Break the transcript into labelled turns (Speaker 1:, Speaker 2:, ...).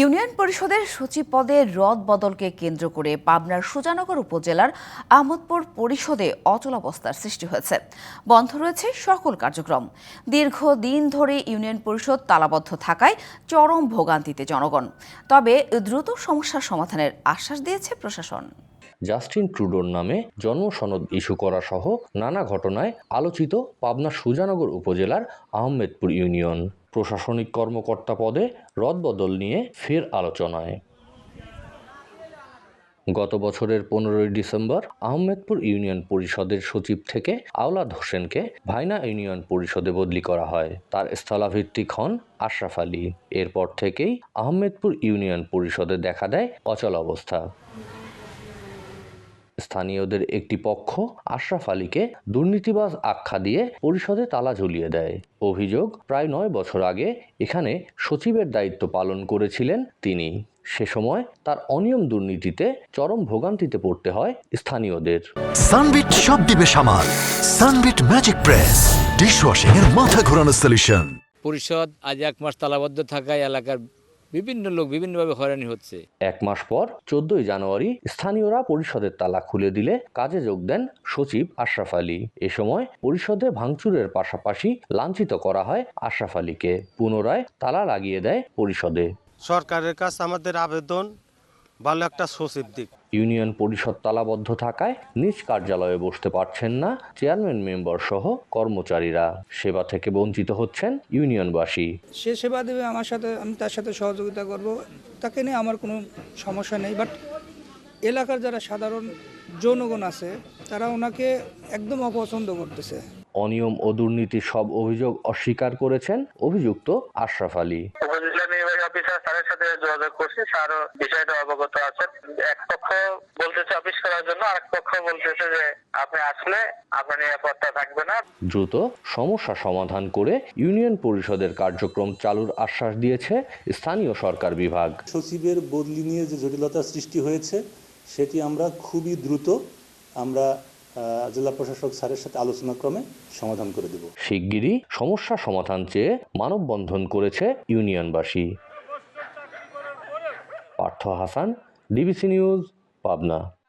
Speaker 1: Union পরিষদের সচিব পদে রদ বদলকে কেন্দ্র করে পাবনার সুজানগর উপজেলার আহমদপুর পরিষদে অচলাবস্থার সৃষ্টি হয়েছে। বন্ধ রয়েছে সকল কার্যক্রম। দীর্ঘদিন ধরে ইউনিয়ন পরিষদ তালাবদ্ধ থাকায় চরম ভোগান্তিতে জনগণ। তবে দ্রুত সমস্যার সমাধানের আশ্বাস দিয়েছে প্রশাসন।
Speaker 2: জাস্টিন ট্রুডোর নামে জন্মসনদ ইস্যু করা সহ নানা ঘটনায় আলোচিত পাবনা সুজানগর উপজেলার আহমেদপুর ইউনিয়ন। প্রশাসনিক কর্মকর্তা পদে রদবদল নিয়ে ফের আলোচনায়। গত বছরের পনেরোই ডিসেম্বর আহমেদপুর ইউনিয়ন পরিষদের সচিব থেকে আওলাদ হোসেনকে ভাইনা ইউনিয়ন পরিষদে বদলি করা হয়। তার স্থলাভিত্তিক হন আশরাফ আলী। এরপর থেকেই আহমেদপুর ইউনিয়ন পরিষদে দেখা দেয় অচল অবস্থা। স্থানীয়দের একটি পক্ষ আশরাফ আলীকে দুর্নীতিবাজ আখ্যা দিয়ে পরিষদে তালা ঝুলিয়ে দেয়। অভিযোগ প্রায় নয় বছর আগে এখানে সচিবের দায়িত্ব পালন করেছিলেন তিনি। সে সময় তার অনিয়ম দুর্নীতিতে চরম ভোগান্তিতে পড়তে হয় স্থানীয়দের।
Speaker 3: সানবিট সব দিবে সামাল। Sunbit magic press. ডিশওয়াশিং এর মাথা ঘোরানো সলিউশন
Speaker 4: পরিষদ আজ এক মাস তালাবদ্ধ থাকায় এলাকার বিভিন্ন লোক বিভিন্নভাবে হয়রানি হচ্ছে।
Speaker 2: এক মাস পর চোদ্দই জানুয়ারি স্থানীয়রা পরিষদের তালা খুলে দিলে কাজে যোগ দেন সচিব আশরাফ আলী। এ সময় পরিষদে ভাঙচুরের পাশাপাশি লাঞ্ছিত করা হয় আশরাফ আলীকে। পুনরায় তালা লাগিয়ে দেয় পরিষদে।
Speaker 5: সরকারের কাছে আমাদের আবেদন ভালো একটা সচিব দিক।
Speaker 2: ইউনিয়ন পরিষদ তালাবদ্ধ থাকায় নিজ কার্যালয়ে বসতে পারছেন না চেয়ারম্যান মেম্বার সহ কর্মচারীরা। সেবা থেকে বঞ্চিত হচ্ছেন ইউনিয়নবাসী।
Speaker 6: সে সেবা দেবে আমার সাথে আমি তার সাথে সহযোগিতা করব। তাকে নিয়ে আমার কোনো সমস্যা নেই বাট এলাকার যারা সাধারণ জনগণ আছে তারা ওনাকে একদম অপছন্দ করতেছে।
Speaker 2: অনিয়ম ও দুর্নীতির সব অভিযোগ অস্বীকার করেছেন অভিযুক্ত আশরাফ আলী।
Speaker 7: নির্বাহী অফিসার স্যারের সাথে যোগাযোগ করছি। স্যারও বিষয়টা অবগত আছেন। এক পক্ষ বলতেছে অফিস করার জন্য আরেক পক্ষ বলতেছে যে আপনি আসলে আপনার নিরাপত্তা থাকবে না।
Speaker 2: দ্রুত সমস্যা সমাধান করে ইউনিয়ন পরিষদের কার্যক্রম চালুর আশ্বাস দিয়েছে স্থানীয় সরকার বিভাগ।
Speaker 8: সচিবের বদলি নিয়ে যে জটিলতার সৃষ্টি হয়েছে সেটি আমরা খুবই দ্রুত আমরা জেলা প্রশাসক স্যারের সাথে আলোচনা ক্রমে সমাধান করে দেব।
Speaker 2: শিগগিরই সমস্যা সমাধান চেয়ে মানববন্ধন করেছে ইউনিয়নবাসী। Partha Hasan, DBC news, Pabna.